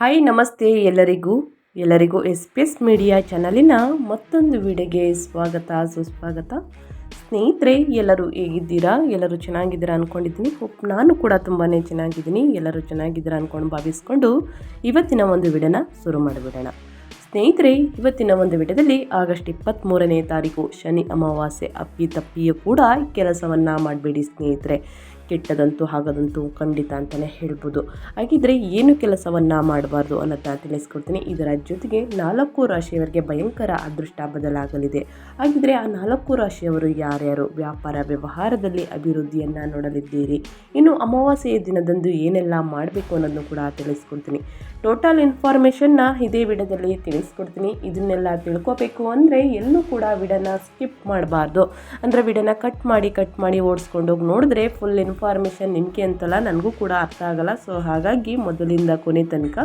Hi ನಮಸ್ತೆ ಎಲ್ಲರಿಗೂ. ಎಲ್ಲರಿಗೂ ಎಸ್ ಪಿ ಎಸ್ ಮೀಡಿಯಾ ಚಾನಲಿನ ಮತ್ತೊಂದು ವಿಡಿಯೋಗೆ ಸ್ವಾಗತ, ಸುಸ್ವಾಗತ. ಸ್ನೇಹಿತರೆ, ಎಲ್ಲರೂ ಹೇಗಿದ್ದೀರಾ? ಎಲ್ಲರೂ ಚೆನ್ನಾಗಿದ್ದೀರಾ ಅಂದ್ಕೊಂಡಿದ್ದೀನಿ ನಾನು ಕೂಡ ತುಂಬಾ ಚೆನ್ನಾಗಿದ್ದೀನಿ. ಎಲ್ಲರೂ ಚೆನ್ನಾಗಿದ್ದೀರಾ ಅಂದ್ಕೊಂಡು ಭಾವಿಸ್ಕೊಂಡು ಇವತ್ತಿನ ಒಂದು ವಿಡಿಯೋನ ಶುರು ಮಾಡಿಬಿಡೋಣ. ಸ್ನೇಹಿತರೆ, ಇವತ್ತಿನ ಒಂದು ವಿಡಿಯೋದಲ್ಲಿ ಆಗಸ್ಟ್ ಇಪ್ಪತ್ತ್ಮೂರನೇ ತಾರೀಕು ಶನಿ ಅಮಾವಾಸ್ಯೆ ಅಪ್ಪಿ ತಪ್ಪಿಯೂ ಕೂಡ ಕೆಲಸವನ್ನು ಮಾಡಬೇಡಿ ಸ್ನೇಹಿತರೆ. ಕೆಟ್ಟದಂತೂ ಹಾಗದಂತೂ ಖಂಡಿತ ಅಂತಲೇ ಹೇಳ್ಬೋದು. ಹಾಗಿದ್ರೆ ಏನು ಕೆಲಸವನ್ನು ಮಾಡಬಾರ್ದು ಅನ್ನೋದನ್ನ ತಿಳಿಸ್ಕೊಡ್ತೀನಿ. ಇದರ ಜೊತೆಗೆ ನಾಲ್ಕು ರಾಶಿಯವರಿಗೆ ಭಯಂಕರ ಅದೃಷ್ಟ ಬದಲಾಗಲಿದೆ. ಹಾಗಿದ್ರೆ ಆ ನಾಲ್ಕು ರಾಶಿಯವರು ಯಾರ್ಯಾರು? ವ್ಯಾಪಾರ, ವ್ಯವಹಾರದಲ್ಲಿ ಅಭಿವೃದ್ಧಿಯನ್ನು ನೋಡಲಿದ್ದೀರಿ. ಇನ್ನು ಅಮಾವಾಸ್ಯೆಯ ದಿನದಂದು ಏನೆಲ್ಲ ಮಾಡಬೇಕು ಅನ್ನೋದನ್ನು ಕೂಡ ತಿಳಿಸ್ಕೊಡ್ತೀನಿ. ಟೋಟಲ್ ಇನ್ಫಾರ್ಮೇಷನ್ನ ಇದೇ ವಿಡದಲ್ಲಿ ತಿಳಿಸ್ಕೊಡ್ತೀನಿ. ಇದನ್ನೆಲ್ಲ ತಿಳ್ಕೊಬೇಕು ಅಂದರೆ ಎಲ್ಲೂ ಕೂಡ ವಿಡನ ಸ್ಕಿಪ್ ಮಾಡಬಾರ್ದು. ಅಂದರೆ ವಿಡನ ಕಟ್ ಮಾಡಿ ಕಟ್ ಮಾಡಿ ಓಡಿಸ್ಕೊಂಡೋಗಿ ನೋಡಿದ್ರೆ ಫುಲ್ ನಿಮಗೆ ಅಂತಲ್ಲ ನನಗೂ ಕೂಡ ಅರ್ಥ ಆಗಲ್ಲ. ಸೊ ಹಾಗಾಗಿ ಮೊದಲಿಂದ ಕೊನೆ ತನಕ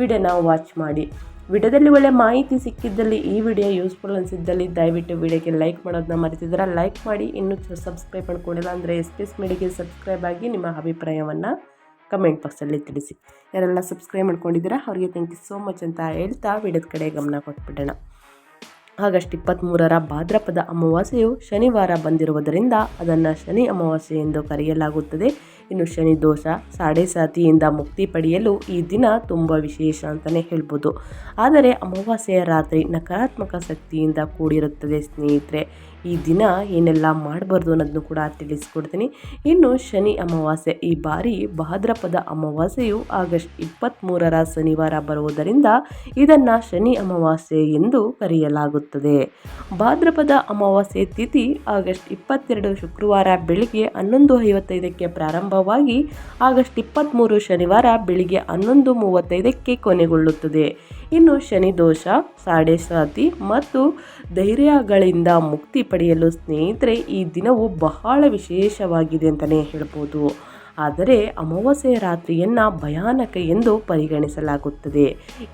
ವಿಡಿಯೋನ ವಾಚ್ ಮಾಡಿ. ವಿಡಿಯೋದಲ್ಲಿ ಒಳ್ಳೆ ಮಾಹಿತಿ ಸಿಕ್ಕಿದ್ದಲ್ಲಿ ಈ ವಿಡಿಯೋ ಯೂಸ್ಫುಲ್ ಅನಿಸಿದ್ದಲ್ಲಿ ದಯವಿಟ್ಟು ವಿಡಿಯೋಗೆ ಲೈಕ್ ಮಾಡೋದನ್ನ ಮರೆತಿದ್ದೀರಾ? ಲೈಕ್ ಮಾಡಿ. ಇನ್ನೂ ಸಬ್ಸ್ಕ್ರೈಬ್ ಮಾಡ್ಕೊಂಡಿಲ್ಲ ಅಂದರೆ ಎಸ್ ಪಿ ಎಸ್ ಮೀಡಿಯಾಗೆ ಸಬ್ಸ್ಕ್ರೈಬ್ ಆಗಿ ನಿಮ್ಮ ಅಭಿಪ್ರಾಯವನ್ನು ಕಮೆಂಟ್ ಬಾಕ್ಸಲ್ಲಿ ತಿಳಿಸಿ. ಯಾರೆಲ್ಲ ಸಬ್ಸ್ಕ್ರೈಬ್ ಮಾಡ್ಕೊಂಡಿದ್ದೀರಾ? ಅವರಿಗೆ ಥ್ಯಾಂಕ್ ಯು ಸೋ ಮಚ್ ಅಂತ ಹೇಳ್ತಾ ವಿಡಿಯೋದ ಕಡೆ ಗಮನ ಕೊಟ್ಬಿಡೋಣ. ಆಗಸ್ಟ್ ಇಪ್ಪತ್ತ್ಮೂರರ ಭಾದ್ರಪದ ಅಮಾವಾಸ್ಯೆಯು ಶನಿವಾರ ಬಂದಿರುವುದರಿಂದ ಅದನ್ನು ಶನಿ ಅಮಾವಾಸ್ಯೆ ಎಂದು ಕರೆಯಲಾಗುತ್ತದೆ. ಇನ್ನು ಶನಿ ದೋಷ ಸಾಡೆ ಸಾತಿಯಿಂದ ಮುಕ್ತಿ ಪಡೆಯಲು ಈ ದಿನ ತುಂಬ ವಿಶೇಷ ಅಂತಲೇ ಹೇಳ್ಬೋದು. ಆದರೆ ಅಮಾವಾಸ್ಯೆಯ ರಾತ್ರಿ ನಕಾರಾತ್ಮಕ ಶಕ್ತಿಯಿಂದ ಕೂಡಿರುತ್ತದೆ ಸ್ನೇಹಿತರೆ. ಈ ದಿನ ಏನೆಲ್ಲ ಮಾಡಬಾರ್ದು ಅನ್ನೋದನ್ನು ಕೂಡ ತಿಳಿಸ್ಕೊಡ್ತೀನಿ. ಇನ್ನು ಶನಿ ಅಮಾವಾಸ್ಯೆ, ಈ ಬಾರಿ ಭಾದ್ರಪದ ಅಮಾವಾಸ್ಯೆಯು ಆಗಸ್ಟ್ ಇಪ್ಪತ್ತ್ಮೂರರ ಶನಿವಾರ ಬರುವುದರಿಂದ ಇದನ್ನು ಶನಿ ಅಮಾವಾಸ್ಯೆ ಎಂದು ಕರೆಯಲಾಗುತ್ತದೆ. ಭಾದ್ರಪದ ಅಮಾವಾಸ್ಯೆ ತಿಥಿ ಆಗಸ್ಟ್ ಇಪ್ಪತ್ತೆರಡು ಶುಕ್ರವಾರ ಬೆಳಿಗ್ಗೆ ಹನ್ನೊಂದು ಐವತ್ತೈದಕ್ಕೆ ಪ್ರಾರಂಭವಾಗಿ ಆಗಸ್ಟ್ ಇಪ್ಪತ್ತ್ಮೂರು ಶನಿವಾರ ಬೆಳಿಗ್ಗೆ ಹನ್ನೊಂದು ಮೂವತ್ತೈದಕ್ಕೆ ಕೊನೆಗೊಳ್ಳುತ್ತದೆ. ಇನ್ನು ಶನಿ ದೋಷ, ಸಾಡೆ ಸಾತಿ ಮತ್ತು ಧೈರ್ಯಗಳಿಂದ ಮುಕ್ತಿ ಪಡೆಯಲು ಸ್ನೇಹಿತರೆ, ಈ ದಿನವು ಬಹಳ ವಿಶೇಷವಾಗಿದೆ ಅಂತಲೇ ಹೇಳ್ಬೋದು. ಆದರೆ ಅಮಾವಾಸ್ಯೆಯ ರಾತ್ರಿಯನ್ನು ಭಯಾನಕ ಎಂದು ಪರಿಗಣಿಸಲಾಗುತ್ತದೆ.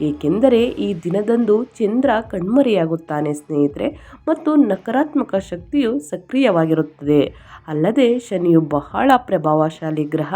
ಏಕೆಂದರೆ ಈ ದಿನದಂದು ಚಂದ್ರ ಕಣ್ಮರೆಯಾಗುತ್ತಾನೆ ಸ್ನೇಹಿತರೆ ಮತ್ತು ನಕಾರಾತ್ಮಕ ಶಕ್ತಿಯು ಸಕ್ರಿಯವಾಗಿರುತ್ತದೆ. ಅಲ್ಲದೆ ಶನಿಯು ಬಹಳ ಪ್ರಭಾವಶಾಲಿ ಗ್ರಹ.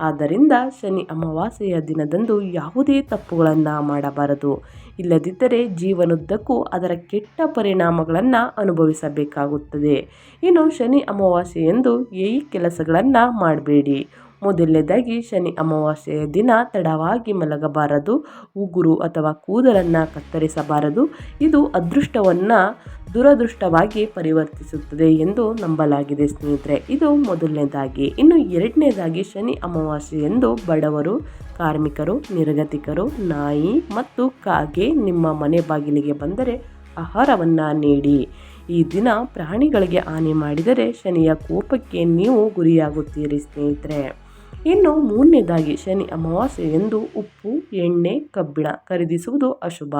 ಆದ್ದರಿಂದ ಶನಿ ಅಮಾವಾಸ್ಯೆಯ ದಿನದಂದು ಯಾವುದೇ ತಪ್ಪುಗಳನ್ನು ಮಾಡಬಾರದು. ಇಲ್ಲದಿದ್ದರೆ ಜೀವನದ್ದಕ್ಕೂ ಅದರ ಕೆಟ್ಟ ಪರಿಣಾಮಗಳನ್ನು ಅನುಭವಿಸಬೇಕಾಗುತ್ತದೆ. ಇನ್ನು ಶನಿ ಅಮಾವಾಸ್ಯೆಯಂದು ಈ ಕೆಲಸಗಳನ್ನು ಮಾಡಬೇಡಿ. ಮೊದಲನೇದಾಗಿ ಶನಿ ಅಮಾವಾಸ್ಯೆಯ ದಿನ ತಡವಾಗಿ ಮಲಗಬಾರದು, ಉಗುರು ಅಥವಾ ಕೂದಲನ್ನು ಕತ್ತರಿಸಬಾರದು. ಇದು ಅದೃಷ್ಟವನ್ನು ದುರದೃಷ್ಟವಾಗಿ ಪರಿವರ್ತಿಸುತ್ತದೆ ಎಂದು ನಂಬಲಾಗಿದೆ ಸ್ನೇಹಿತರೆ. ಇದು ಮೊದಲನೇದಾಗಿ. ಇನ್ನು ಎರಡನೇದಾಗಿ ಶನಿ ಅಮಾವಾಸ್ಯೆ ಎಂದು ಬಡವರು, ಕಾರ್ಮಿಕರು, ನಿರ್ಗತಿಕರು, ನಾಯಿ ಮತ್ತು ಕಾಗೆ ನಿಮ್ಮ ಮನೆ ಬಾಗಿಲಿಗೆ ಬಂದರೆ ಆಹಾರವನ್ನು ನೀಡಿ. ಈ ದಿನ ಪ್ರಾಣಿಗಳಿಗೆ ಹಾನಿ ಮಾಡಿದರೆ ಶನಿಯ ಕೋಪಕ್ಕೆ ನೀವು ಗುರಿಯಾಗುತ್ತೀರಿ ಸ್ನೇಹಿತರೆ. ಇನ್ನು ಮೂರನೇದಾಗಿ ಶನಿ ಅಮಾವಾಸ್ಯೆ ಎಂದು ಉಪ್ಪು, ಎಣ್ಣೆ, ಕಬ್ಬಿಣ ಖರೀದಿಸುವುದು ಅಶುಭ.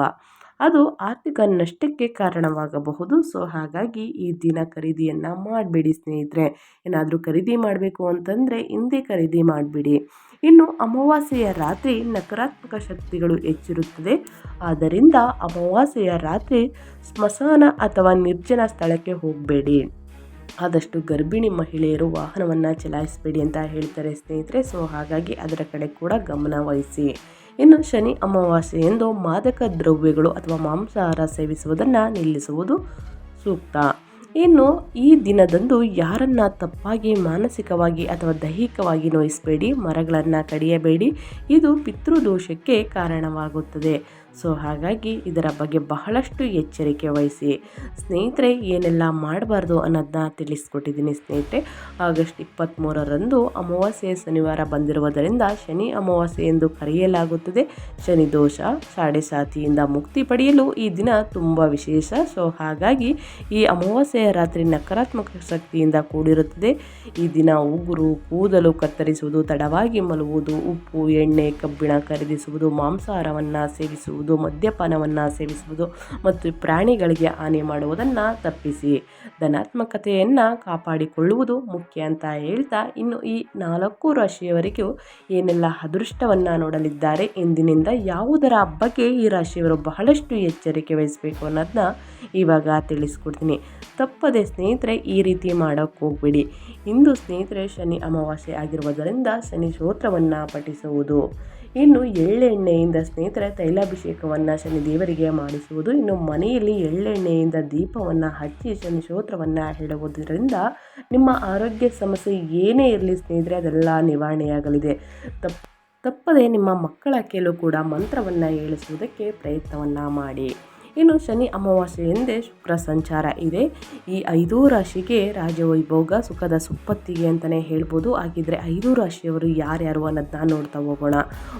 ಅದು ಆರ್ಥಿಕ ನಷ್ಟಕ್ಕೆ ಕಾರಣವಾಗಬಹುದು. ಸೊ, ಹಾಗಾಗಿ ಈ ದಿನ ಖರೀದಿಯನ್ನು ಮಾಡಬೇಡಿ ಸ್ನೇಹಿತರೆ. ಏನಾದರೂ ಖರೀದಿ ಮಾಡಬೇಕು ಅಂತಂದರೆ ಹಿಂದೆ ಖರೀದಿ ಮಾಡಿಬಿಡಿ. ಇನ್ನು ಅಮಾವಾಸ್ಯೆಯ ರಾತ್ರಿ ನಕಾರಾತ್ಮಕ ಶಕ್ತಿಗಳು ಹೆಚ್ಚಿರುತ್ತದೆ. ಆದ್ದರಿಂದ ಅಮಾವಾಸ್ಯೆಯ ರಾತ್ರಿ ಸ್ಮಶಾನ ಅಥವಾ ನಿರ್ಜನ ಸ್ಥಳಕ್ಕೆ ಹೋಗಬೇಡಿ. ಆದಷ್ಟು ಗರ್ಭಿಣಿ ಮಹಿಳೆಯರು ವಾಹನವನ್ನು ಚಲಾಯಿಸಬೇಡಿ ಅಂತ ಹೇಳ್ತಾರೆ ಸ್ನೇಹಿತರೆ. ಸೊ ಹಾಗಾಗಿ ಅದರ ಕಡೆ ಕೂಡ ಗಮನ ವಹಿಸಿ. ಇನ್ನು ಶನಿ ಅಮಾವಾಸ್ಯೆ ಎಂದು ಮಾದಕ ದ್ರವ್ಯಗಳು ಅಥವಾ ಮಾಂಸಾಹಾರ ಸೇವಿಸುವುದನ್ನು ನಿಲ್ಲಿಸುವುದು ಸೂಕ್ತ. ಇನ್ನು ಈ ದಿನದಂದು ಯಾರನ್ನ ತಪ್ಪಾಗಿ, ಮಾನಸಿಕವಾಗಿ ಅಥವಾ ದೈಹಿಕವಾಗಿ ನೋಯಿಸಬೇಡಿ, ಮರಗಳನ್ನು ಕಡಿಯಬೇಡಿ, ಇದು ಪಿತೃದೋಷಕ್ಕೆ ಕಾರಣವಾಗುತ್ತದೆ. ಸೊ, ಹಾಗಾಗಿ ಇದರ ಬಗ್ಗೆ ಬಹಳಷ್ಟು ಎಚ್ಚರಿಕೆ ವಹಿಸಿ. ಸ್ನೇಹಿತರೆ, ಏನೆಲ್ಲ ಮಾಡಬಾರ್ದು ಅನ್ನೋದನ್ನ ತಿಳಿಸ್ಕೊಟ್ಟಿದ್ದೀನಿ ಸ್ನೇಹಿತರೆ. ಆಗಸ್ಟ್ ಇಪ್ಪತ್ತ್ಮೂರರಂದು ಅಮಾವಾಸ್ಯೆ ಶನಿವಾರ ಬಂದಿರುವುದರಿಂದ ಶನಿ ಅಮಾವಾಸ್ಯೆ ಎಂದು ಕರೆಯಲಾಗುತ್ತದೆ. ಶನಿ ದೋಷ ಸಾಡೆ ಸಾತಿಯಿಂದ ಮುಕ್ತಿ ಪಡೆಯಲು ಈ ದಿನ ತುಂಬ ವಿಶೇಷ. ಸೊ, ಹಾಗಾಗಿ ಈ ರಾತ್ರಿ ನಕಾರಾತ್ಮಕ ಶಕ್ತಿಯಿಂದ ಕೂಡಿರುತ್ತದೆ. ಈ ದಿನ ಉಗುರು, ಕೂದಲು ಕತ್ತರಿಸುವುದು, ತಡವಾಗಿ ಮಲಗುವುದು, ಉಪ್ಪು, ಎಣ್ಣೆ, ಕಬ್ಬಿಣ ಖರೀದಿಸುವುದು, ಮಾಂಸಾಹಾರವನ್ನು ಸೇವಿಸುವುದು, ಮದ್ಯಪಾನವನ್ನು ಸೇವಿಸುವುದು ಮತ್ತು ಪ್ರಾಣಿಗಳಿಗೆ ಹಾನಿ ಮಾಡುವುದನ್ನು ತಪ್ಪಿಸಿ. ಧನಾತ್ಮಕತೆಯನ್ನು ಕಾಪಾಡಿಕೊಳ್ಳುವುದು ಮುಖ್ಯ ಅಂತ ಹೇಳ್ತಾ ಇನ್ನು ಈ ನಾಲ್ಕು ರಾಶಿಯವರಿಗೂ ಏನೆಲ್ಲ ಅದೃಷ್ಟವನ್ನು ನೋಡಲಿದ್ದಾರೆ, ಎಂದಿನಿಂದ ಯಾವುದರ ಬಗ್ಗೆ ಈ ರಾಶಿಯವರು ಬಹಳಷ್ಟು ಎಚ್ಚರಿಕೆ ವಹಿಸಬೇಕು ಅನ್ನೋದನ್ನ ಇವಾಗ ತಿಳಿಸ್ಕೊಡ್ತೀನಿ. ತಪ್ಪದೆ ಸ್ನೇಹಿತರೆ, ಈ ರೀತಿ ಮಾಡೋಕ್ಕೆ ಹೋಗ್ಬಿಡಿ. ಇಂದು ಸ್ನೇಹಿತರೆ, ಶನಿ ಅಮಾವಾಸ್ಯೆ ಆಗಿರುವುದರಿಂದ ಶನಿ ಸ್ತೋತ್ರವನ್ನು ಪಠಿಸುವುದು. ಇನ್ನು ಎಳ್ಳೆಣ್ಣೆಯಿಂದ ಸ್ನೇಹಿತರೆ, ತೈಲಾಭಿಷೇಕವನ್ನು ಶನಿ ದೇವರಿಗೆ ಮಾಡಿಸುವುದು. ಇನ್ನು ಮನೆಯಲ್ಲಿ ಎಳ್ಳೆಣ್ಣೆಯಿಂದ ದೀಪವನ್ನು ಹಚ್ಚಿ ಶನಿ ಸ್ತೋತ್ರವನ್ನು ಹೇಳುವುದರಿಂದ ನಿಮ್ಮ ಆರೋಗ್ಯ ಸಮಸ್ಯೆ ಏನೇ ಇರಲಿ ಸ್ನೇಹಿತರೆ, ಅದೆಲ್ಲ ನಿವಾರಣೆಯಾಗಲಿದೆ. ತಪ್ಪು ತಪ್ಪದೆ ನಿಮ್ಮ ಮಕ್ಕಳ ಕೇಳು ಕೂಡ ಮಂತ್ರವನ್ನು ಹೇಳಿಸುವುದಕ್ಕೆ ಪ್ರಯತ್ನವನ್ನು ಮಾಡಿ. ಇನ್ನು ಶನಿ ಅಮಾವಾಸ್ಯೆ ಎಂದೇ ಶುಕ್ರ ಸಂಚಾರ ಇದೆ. ಈ ಐದೂ ರಾಶಿಗೆ ರಾಜವೈಭೋಗ, ಸುಖದ ಸುಪ್ಪತ್ತಿಗೆ ಅಂತಲೇ ಹೇಳ್ಬೋದು. ಹಾಗಿದ್ರೆ ಐದೂ ರಾಶಿಯವರು ಯಾರ್ಯಾರು ಅನ್ನೋದನ್ನ ನೋಡ್ತಾ ಹೋಗೋಣ.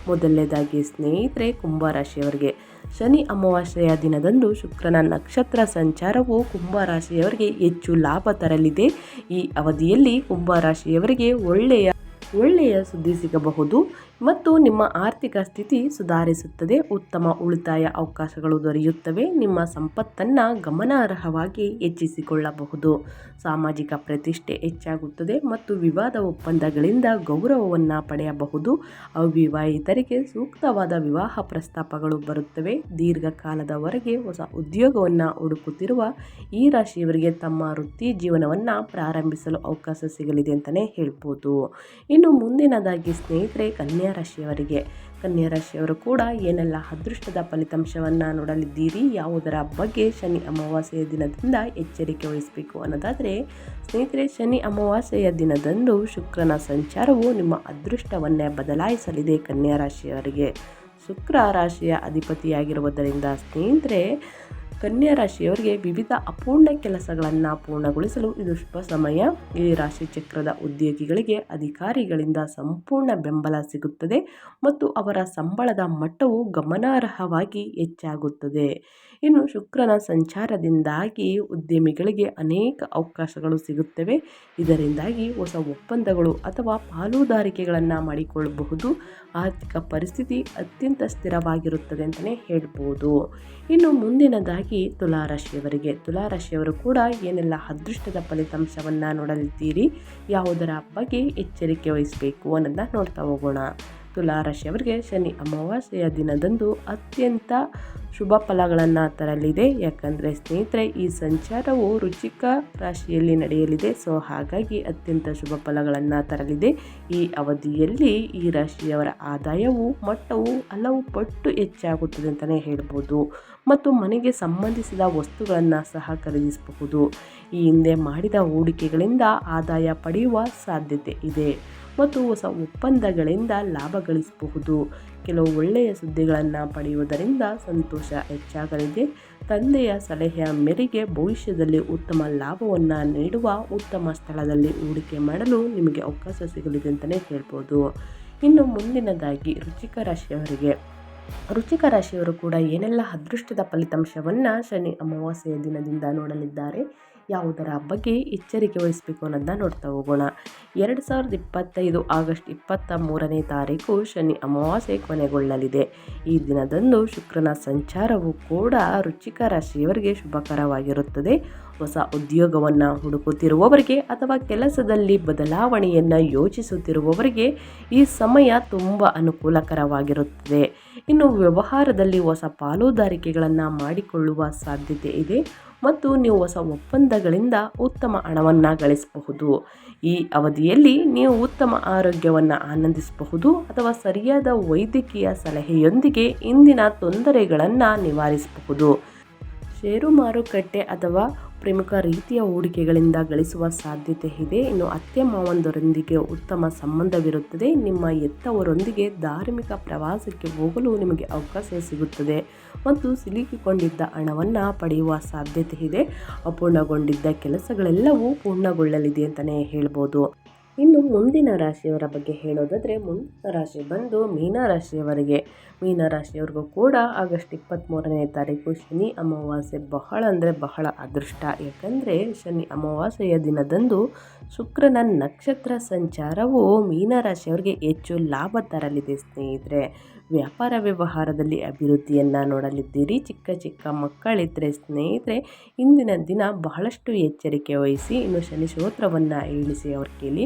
ಮೊದಲನೇದಾಗಿ ಸ್ನೇಹಿತರೆ, ಕುಂಭ ರಾಶಿಯವರಿಗೆ. ಶನಿ ಅಮಾವಾಸ್ಯೆಯ ದಿನದಂದು ಶುಕ್ರನ ನಕ್ಷತ್ರ ಸಂಚಾರವು ಕುಂಭ ರಾಶಿಯವರಿಗೆ ಹೆಚ್ಚು ಲಾಭ ತರಲಿದೆ. ಈ ಅವಧಿಯಲ್ಲಿ ಕುಂಭ ರಾಶಿಯವರಿಗೆ ಒಳ್ಳೆಯ ಒಳ್ಳೆಯ ಸುದ್ದಿ ಸಿಗಬಹುದು. ಮತ್ತು ನಿಮ್ಮ ಆರ್ಥಿಕ ಸ್ಥಿತಿ ಸುಧಾರಿಸುತ್ತದೆ. ಉತ್ತಮ ಉಳಿತಾಯ ಅವಕಾಶಗಳು ದೊರೆಯುತ್ತವೆ. ನಿಮ್ಮ ಸಂಪತ್ತನ್ನು ಗಮನಾರ್ಹವಾಗಿ ಹೆಚ್ಚಿಸಿಕೊಳ್ಳಬಹುದು. ಸಾಮಾಜಿಕ ಪ್ರತಿಷ್ಠೆ ಹೆಚ್ಚಾಗುತ್ತದೆ ಮತ್ತು ವಿವಾದ ಒಪ್ಪಂದಗಳಿಂದ ಗೌರವವನ್ನು ಪಡೆಯಬಹುದು. ಅವಿವಾಹಿತರಿಗೆ ಸೂಕ್ತವಾದ ವಿವಾಹ ಪ್ರಸ್ತಾಪಗಳು ಬರುತ್ತವೆ. ದೀರ್ಘಕಾಲದವರೆಗೆ ಹೊಸ ಉದ್ಯೋಗವನ್ನು ಹುಡುಕುತ್ತಿರುವ ಈ ರಾಶಿಯವರಿಗೆ ತಮ್ಮ ವೃತ್ತಿ ಜೀವನವನ್ನು ಪ್ರಾರಂಭಿಸಲು ಅವಕಾಶ ಸಿಗಲಿದೆ ಅಂತಲೇ ಹೇಳ್ಬೋದು. ಇನ್ನು ಮುಂದಿನದಾಗಿ ಸ್ನೇಹಿತರೆ, ಕನ್ಯಾ ಕನ್ಯಾ ರಾಶಿಯವರಿಗೆ. ಕನ್ಯಾ ರಾಶಿಯವರು ಕೂಡ ಏನೆಲ್ಲ ಅದೃಷ್ಟದ ಫಲಿತಾಂಶವನ್ನು ನೋಡಲಿದ್ದೀರಿ, ಯಾವುದರ ಬಗ್ಗೆ ಶನಿ ಅಮಾವಾಸ್ಯೆಯ ದಿನದಿಂದ ಎಚ್ಚರಿಕೆ ವಹಿಸಬೇಕು ಅನ್ನೋದಾದರೆ, ಸ್ನೇಹಿತರೆ, ಶನಿ ಅಮಾವಾಸ್ಯೆಯ ದಿನದಂದು ಶುಕ್ರನ ಸಂಚಾರವು ನಿಮ್ಮ ಅದೃಷ್ಟವನ್ನೇ ಬದಲಾಯಿಸಲಿದೆ ಕನ್ಯಾ ರಾಶಿಯವರಿಗೆ. ಶುಕ್ರ ರಾಶಿಯ ಅಧಿಪತಿಯಾಗಿರುವುದರಿಂದ ಸ್ನೇಹಿತರೆ ಕನ್ಯಾ ರಾಶಿಯವರಿಗೆ ವಿವಿಧ ಅಪೂರ್ಣ ಕೆಲಸಗಳನ್ನು ಪೂರ್ಣಗೊಳಿಸಲು ಇದು ಶುಭ ಸಮಯ. ಈ ರಾಶಿ ಚಕ್ರದ ಉದ್ಯೋಗಿಗಳಿಗೆ ಅಧಿಕಾರಿಗಳಿಂದ ಸಂಪೂರ್ಣ ಬೆಂಬಲ ಸಿಗುತ್ತದೆ ಮತ್ತು ಅವರ ಸಂಬಳದ ಮಟ್ಟವು ಗಮನಾರ್ಹವಾಗಿ ಹೆಚ್ಚಾಗುತ್ತದೆ. ಇನ್ನು ಶುಕ್ರನ ಸಂಚಾರದಿಂದಾಗಿ ಉದ್ಯಮಿಗಳಿಗೆ ಅನೇಕ ಅವಕಾಶಗಳು ಸಿಗುತ್ತವೆ. ಇದರಿಂದಾಗಿ ಹೊಸ ಒಪ್ಪಂದಗಳು ಅಥವಾ ಪಾಲುದಾರಿಕೆಗಳನ್ನು ಮಾಡಿಕೊಳ್ಳಬಹುದು. ಆರ್ಥಿಕ ಪರಿಸ್ಥಿತಿ ಅತ್ಯಂತ ಸ್ಥಿರವಾಗಿರುತ್ತದೆ ಅಂತಲೇ ಹೇಳ್ಬೋದು. ಇನ್ನು ಮುಂದಿನದಾಗಿ ತುಲಾರಾಶಿಯವರಿಗೆ. ತುಲಾರಾಶಿಯವರು ಕೂಡ ಏನೆಲ್ಲ ಅದೃಷ್ಟದ ಫಲಿತಾಂಶವನ್ನು ನೋಡಲಿದ್ದೀರಿ? ಯಾವುದರ ಬಗ್ಗೆ ಎಚ್ಚರಿಕೆ ವಹಿಸಬೇಕು ಅನ್ನೋದನ್ನ ನೋಡ್ತಾ ಹೋಗೋಣ. ತುಲಾರಾಶಿಯವರಿಗೆ ಶನಿ ಅಮಾವಾಸ್ಯೆಯ ದಿನದಂದು ಅತ್ಯಂತ ಶುಭ ಫಲಗಳನ್ನು ತರಲಿದೆ. ಯಾಕಂದರೆ ಸ್ನೇಹಿತರೆ, ಈ ಸಂಚಾರವು ರುಚಿಕ ರಾಶಿಯಲ್ಲಿ ನಡೆಯಲಿದೆ. ಸೊ, ಹಾಗಾಗಿ ಅತ್ಯಂತ ಶುಭ ಫಲಗಳನ್ನು ತರಲಿದೆ. ಈ ಅವಧಿಯಲ್ಲಿ ಈ ರಾಶಿಯವರ ಆದಾಯವು, ಮಟ್ಟವು ಹಲವು ಪಟ್ಟು ಹೆಚ್ಚಾಗುತ್ತದೆ ಅಂತಲೇ ಹೇಳ್ಬೋದು. ಮತ್ತು ಮನೆಗೆ ಸಂಬಂಧಿಸಿದ ವಸ್ತುಗಳನ್ನು ಸಹ ಖರೀದಿಸಬಹುದು. ಈ ಹಿಂದೆ ಮಾಡಿದ ಹೂಡಿಕೆಗಳಿಂದ ಆದಾಯ ಪಡೆಯುವ ಸಾಧ್ಯತೆ ಇದೆ. ಮತ್ತು ಹೊಸ ಒಪ್ಪಂದಗಳಿಂದ ಲಾಭ ಗಳಿಸಬಹುದು. ಕೆಲವು ಒಳ್ಳೆಯ ಸುದ್ದಿಗಳನ್ನು ಪಡೆಯುವುದರಿಂದ ಸಂತೋಷ ಹೆಚ್ಚಾಗಲಿದೆ. ತಂದೆಯ ಸಲಹೆಯ ಮೇರೆಗೆ ಭವಿಷ್ಯದಲ್ಲಿ ಉತ್ತಮ ಲಾಭವನ್ನು ನೀಡುವ ಉತ್ತಮ ಸ್ಥಳದಲ್ಲಿ ಹೂಡಿಕೆ ಮಾಡಲು ನಿಮಗೆ ಅವಕಾಶ ಸಿಗಲಿದೆ ಅಂತಲೇ ಹೇಳ್ಬೋದು. ಇನ್ನು ಮುಂದಿನದಾಗಿ ರುಚಿಕ ರಾಶಿಯವರಿಗೆ. ರುಚಿಕ ರಾಶಿಯವರು ಕೂಡ ಏನೆಲ್ಲ ಅದೃಷ್ಟದ ಫಲಿತಾಂಶವನ್ನು ಶನಿ ಅಮಾವಾಸ್ಯೆಯ ದಿನದಿಂದ ನೋಡಲಿದ್ದಾರೆ. ಯಾವುದರ ಬಗ್ಗೆ ಎಚ್ಚರಿಕೆ ವಹಿಸಬೇಕು ಅನ್ನೋದನ್ನ ನೋಡ್ತಾ ಹೋಗೋಣ. ಎರಡು ಸಾವಿರದ ಇಪ್ಪತ್ತೈದು ಆಗಸ್ಟ್ ಇಪ್ಪತ್ತ ಮೂರನೇ ತಾರೀಕು ಶನಿ ಅಮಾವಾಸ್ಯೆ ಕೊನೆಗೊಳ್ಳಲಿದೆ. ಈ ದಿನದಂದು ಶುಕ್ರನ ಸಂಚಾರವು ಕೂಡ ರುಚಿಕ ರಾಶಿಯವರಿಗೆ ಶುಭಕರವಾಗಿರುತ್ತದೆ. ಹೊಸ ಉದ್ಯೋಗವನ್ನು ಹುಡುಕುತ್ತಿರುವವರಿಗೆ ಅಥವಾ ಕೆಲಸದಲ್ಲಿ ಬದಲಾವಣೆಯನ್ನು ಯೋಚಿಸುತ್ತಿರುವವರಿಗೆ ಈ ಸಮಯ ತುಂಬ ಅನುಕೂಲಕರವಾಗಿರುತ್ತದೆ. ಇನ್ನು ವ್ಯವಹಾರದಲ್ಲಿ ಹೊಸ ಪಾಲುದಾರಿಕೆಗಳನ್ನು ಮಾಡಿಕೊಳ್ಳುವ ಸಾಧ್ಯತೆ ಇದೆ. ಮತ್ತು ನೀವು ಹೊಸ ಒಪ್ಪಂದಗಳಿಂದ ಉತ್ತಮ ಹಣವನ್ನು ಗಳಿಸಬಹುದು ಈ ಅವಧಿಯಲ್ಲಿ ನೀವು ಉತ್ತಮ ಆರೋಗ್ಯವನ್ನು ಆನಂದಿಸಬಹುದು ಅಥವಾ ಸರಿಯಾದ ವೈದ್ಯಕೀಯ ಸಲಹೆಯೊಂದಿಗೆ ಇಂದಿನ ತೊಂದರೆಗಳನ್ನು ನಿವಾರಿಸಬಹುದು. ಷೇರು ಮಾರುಕಟ್ಟೆ ಅಥವಾ ಪ್ರಮುಖ ರೀತಿಯ ಹೂಡಿಕೆಗಳಿಂದ ಗಳಿಸುವ ಸಾಧ್ಯತೆ ಇದೆ. ಇನ್ನು ಅತ್ತೆ ಮಾವಂದರೊಂದಿಗೆ ಉತ್ತಮ ಸಂಬಂಧವಿರುತ್ತದೆ. ನಿಮ್ಮ ಎತ್ತವರೊಂದಿಗೆ ಧಾರ್ಮಿಕ ಪ್ರವಾಸಕ್ಕೆ ಹೋಗಲು ನಿಮಗೆ ಅವಕಾಶ ಸಿಗುತ್ತದೆ. ಮತ್ತು ಸಿಲುಕಿಕೊಂಡಿದ್ದ ಹಣವನ್ನು ಪಡೆಯುವ ಸಾಧ್ಯತೆ ಇದೆ. ಅಪೂರ್ಣಗೊಂಡಿದ್ದ ಕೆಲಸಗಳೆಲ್ಲವೂ ಪೂರ್ಣಗೊಳ್ಳಲಿದೆ ಅಂತಲೇ ಹೇಳ್ಬೋದು. ಇನ್ನು ಮುಂದಿನ ರಾಶಿಯವರ ಬಗ್ಗೆ ಹೇಳೋದಾದರೆ ಮುಂದಿನ ರಾಶಿ ಬಂದು ಮೀನರಾಶಿಯವರಿಗೆ ಮೀನರಾಶಿಯವ್ರಿಗೂ ಕೂಡ ಆಗಸ್ಟ್ ಇಪ್ಪತ್ತ್ಮೂರನೇ ತಾರೀಕು ಶನಿ ಅಮಾವಾಸ್ಯೆ ಬಹಳ ಅಂದರೆ ಬಹಳ ಅದೃಷ್ಟ. ಯಾಕಂದರೆ ಶನಿ ಅಮಾವಾಸ್ಯೆಯ ದಿನದಂದು ಶುಕ್ರನ ನಕ್ಷತ್ರ ಸಂಚಾರವು ಮೀನರಾಶಿಯವರಿಗೆ ಹೆಚ್ಚು ಲಾಭ ತರಲಿದೆ ಸ್ನೇಹಿತರೆ. ವ್ಯಾಪಾರ ವ್ಯವಹಾರದಲ್ಲಿ ಅಭಿವೃದ್ಧಿಯನ್ನು ನೋಡಲಿದ್ದೀರಿ. ಚಿಕ್ಕ ಚಿಕ್ಕ ಮಕ್ಕಳಿದ್ದರೆ ಸ್ನೇಹಿತರೆ, ಇಂದಿನ ದಿನ ಬಹಳಷ್ಟು ಎಚ್ಚರಿಕೆ ವಹಿಸಿ, ಇನ್ನು ಶನಿ ಸೋತ್ರವನ್ನು ಇಳಿಸಿ ಅವ್ರ ಕೇಳಿ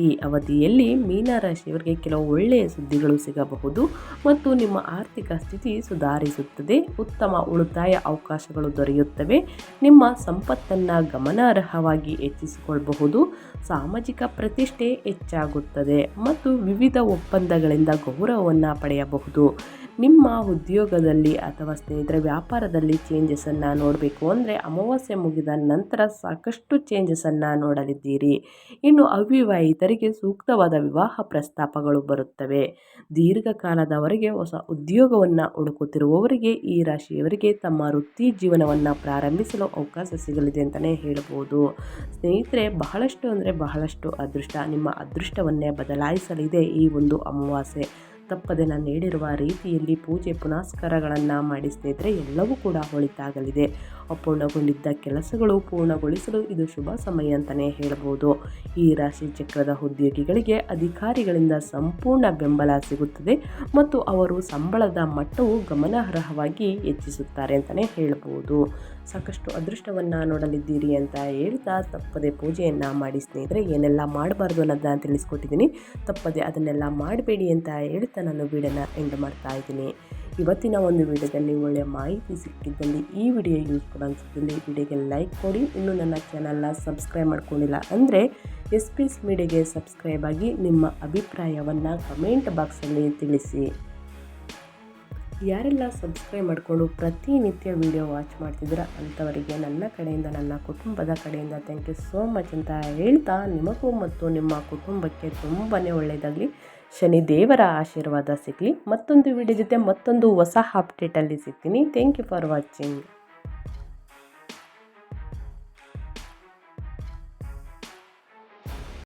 ಈ ಅವಧಿಯಲ್ಲಿ ಮೀನರಾಶಿಯವರಿಗೆ ಕೆಲವು ಒಳ್ಳೆಯ ಸುದ್ದಿಗಳು ಸಿಗಬಹುದು ಮತ್ತು ನಿಮ್ಮ ಆರ್ಥಿಕ ಸ್ಥಿತಿ ಸುಧಾರಿಸುತ್ತದೆ. ಉತ್ತಮ ಉಳಿತಾಯ ಅವಕಾಶಗಳು ದೊರೆಯುತ್ತವೆ. ನಿಮ್ಮ ಸಂಪತ್ತನ್ನು ಗಮನಾರ್ಹವಾಗಿ ಹೆಚ್ಚಿಸಿಕೊಳ್ಳಬಹುದು. ಸಾಮಾಜಿಕ ಪ್ರತಿಷ್ಠೆ ಹೆಚ್ಚಾಗುತ್ತದೆ ಮತ್ತು ವಿವಿಧ ಒಪ್ಪಂದಗಳಿಂದ ಗೌರವವನ್ನು ಪಡೆಯಬಹುದು. ನಿಮ್ಮ ಉದ್ಯೋಗದಲ್ಲಿ ಅಥವಾ ಸ್ನೇಹಿತರ ವ್ಯಾಪಾರದಲ್ಲಿ ಚೇಂಜಸನ್ನು ನೋಡಬೇಕು ಅಂದರೆ ಅಮಾವಾಸ್ಯೆ ಮುಗಿದ ನಂತರ ಸಾಕಷ್ಟು ಚೇಂಜಸನ್ನು ನೋಡಲಿದ್ದೀರಿ. ಇನ್ನು ಅವಿವಾಹಿತರಿಗೆ ಸೂಕ್ತವಾದ ವಿವಾಹ ಪ್ರಸ್ತಾಪಗಳು ಬರುತ್ತವೆ. ದೀರ್ಘಕಾಲದವರೆಗೆ ಹೊಸ ಉದ್ಯೋಗವನ್ನು ಹುಡುಕುತ್ತಿರುವವರಿಗೆ ಈ ರಾಶಿಯವರಿಗೆ ತಮ್ಮ ವೃತ್ತಿ ಜೀವನವನ್ನು ಪ್ರಾರಂಭಿಸಲು ಅವಕಾಶ ಸಿಗಲಿದೆ ಅಂತಲೇ ಹೇಳಬಹುದು ಸ್ನೇಹಿತರೆ, ಬಹಳಷ್ಟು ಅಂದರೆ ಬಹಳಷ್ಟು ಅದೃಷ್ಟ, ನಿಮ್ಮ ಅದೃಷ್ಟವನ್ನೇ ಬದಲಾಯಿಸಲಿದೆ ಈ ಒಂದು ಅಮಾವಾಸ್ಯೆ. ತಪ್ಪದೆ ನಾನು ನೀಡಿರುವ ರೀತಿಯಲ್ಲಿ ಪೂಜೆ ಪುನಸ್ಕಾರಗಳನ್ನು ಮಾಡಿ ಸ್ನೇಹಿತರೆ, ಎಲ್ಲವೂ ಕೂಡ ಒಳಿತಾಗಲಿದೆ ಅಪೂರ್ಣಗೊಂಡಿದ್ದ ಕೆಲಸಗಳು ಪೂರ್ಣಗೊಳಿಸಲು ಇದು ಶುಭ ಸಮಯ ಅಂತಲೇ ಹೇಳಬಹುದು ಈ ರಾಶಿ ಚಕ್ರದ ಉದ್ಯೋಗಿಗಳಿಗೆ ಅಧಿಕಾರಿಗಳಿಂದ ಸಂಪೂರ್ಣ ಬೆಂಬಲ ಸಿಗುತ್ತದೆ ಮತ್ತು ಅವರು ಸಂಬಳದ ಮಟ್ಟವು ಗಮನಾರ್ಹವಾಗಿ ಹೆಚ್ಚಿಸುತ್ತಾರೆ ಅಂತಲೇ ಹೇಳ್ಬೋದು. ಸಾಕಷ್ಟು ಅದೃಷ್ಟವನ್ನು ನೋಡಲಿದ್ದೀರಿ ಅಂತ ಹೇಳ್ತಾ ತಪ್ಪದೆ ಪೂಜೆಯನ್ನು ಮಾಡಿ ಸ್ನೇಹಿತರೆ, ಏನೆಲ್ಲ ಮಾಡಬಾರ್ದು ಅನ್ನೋದನ್ನ ತಿಳಿಸ್ಕೊಟ್ಟಿದ್ದೀನಿ. ತಪ್ಪದೆ ಅದನ್ನೆಲ್ಲ ಮಾಡಬೇಡಿ ಅಂತ ಹೇಳ್ತಾ ನಾನು ವೀಡಿಯೋನ ಎಂಡ್ ಮಾಡ್ತಾ ಇದ್ದೀನಿ. ಇವತ್ತಿನ ಒಂದು ವಿಡಿಯೋದಲ್ಲಿ ಒಳ್ಳೆಯ ಮಾಹಿತಿ ಸಿಕ್ಕಿದ್ದಲ್ಲಿ ಈ ವಿಡಿಯೋ ಯೂಸ್ಫುಲ್ ಅನಿಸಿದ್ದಲ್ಲಿ ವಿಡಿಯೋಗೆ ಲೈಕ್ ಕೊಡಿ. ಇನ್ನೂ ನನ್ನ ಚಾನಲ್ನ ಸಬ್ಸ್ಕ್ರೈಬ್ ಮಾಡ್ಕೊಂಡಿಲ್ಲ ಅಂದರೆ ಎಸ್ ಪಿ ಎಸ್ ಮೀಡಿಯಾಗೆ ಸಬ್ಸ್ಕ್ರೈಬ್ ಆಗಿ ನಿಮ್ಮ ಅಭಿಪ್ರಾಯವನ್ನು ಕಮೆಂಟ್ ಬಾಕ್ಸಲ್ಲಿ ತಿಳಿಸಿ. ಯಾರೆಲ್ಲ ಸಬ್ಸ್ಕ್ರೈಬ್ ಮಾಡಿಕೊಂಡು ಪ್ರತಿನಿತ್ಯ ವಿಡಿಯೋ ವಾಚ್ ಮಾಡ್ತಿದ್ದೀರ ಅಂಥವರಿಗೆ ನನ್ನ ಕಡೆಯಿಂದ, ನನ್ನ ಕುಟುಂಬದ ಕಡೆಯಿಂದ ಥ್ಯಾಂಕ್ ಯು ಸೋ ಮಚ್ ಅಂತ ಹೇಳ್ತಾ ನಿಮಗೂ ಮತ್ತು ನಿಮ್ಮ ಕುಟುಂಬಕ್ಕೆ ತುಂಬಾ ಒಳ್ಳೆಯದಾಗಲಿ ಶನಿ ದೇವರ ಆಶೀರ್ವಾದ ಸಿಗಲಿ. ಮತ್ತೊಂದು ವಿಡಿಯೋ ಜೊತೆ ಮತ್ತೊಂದು ಹೊಸ ಅಪ್ಡೇಟಲ್ಲಿ ಸಿಗ್ತೀನಿ. Thank you for watching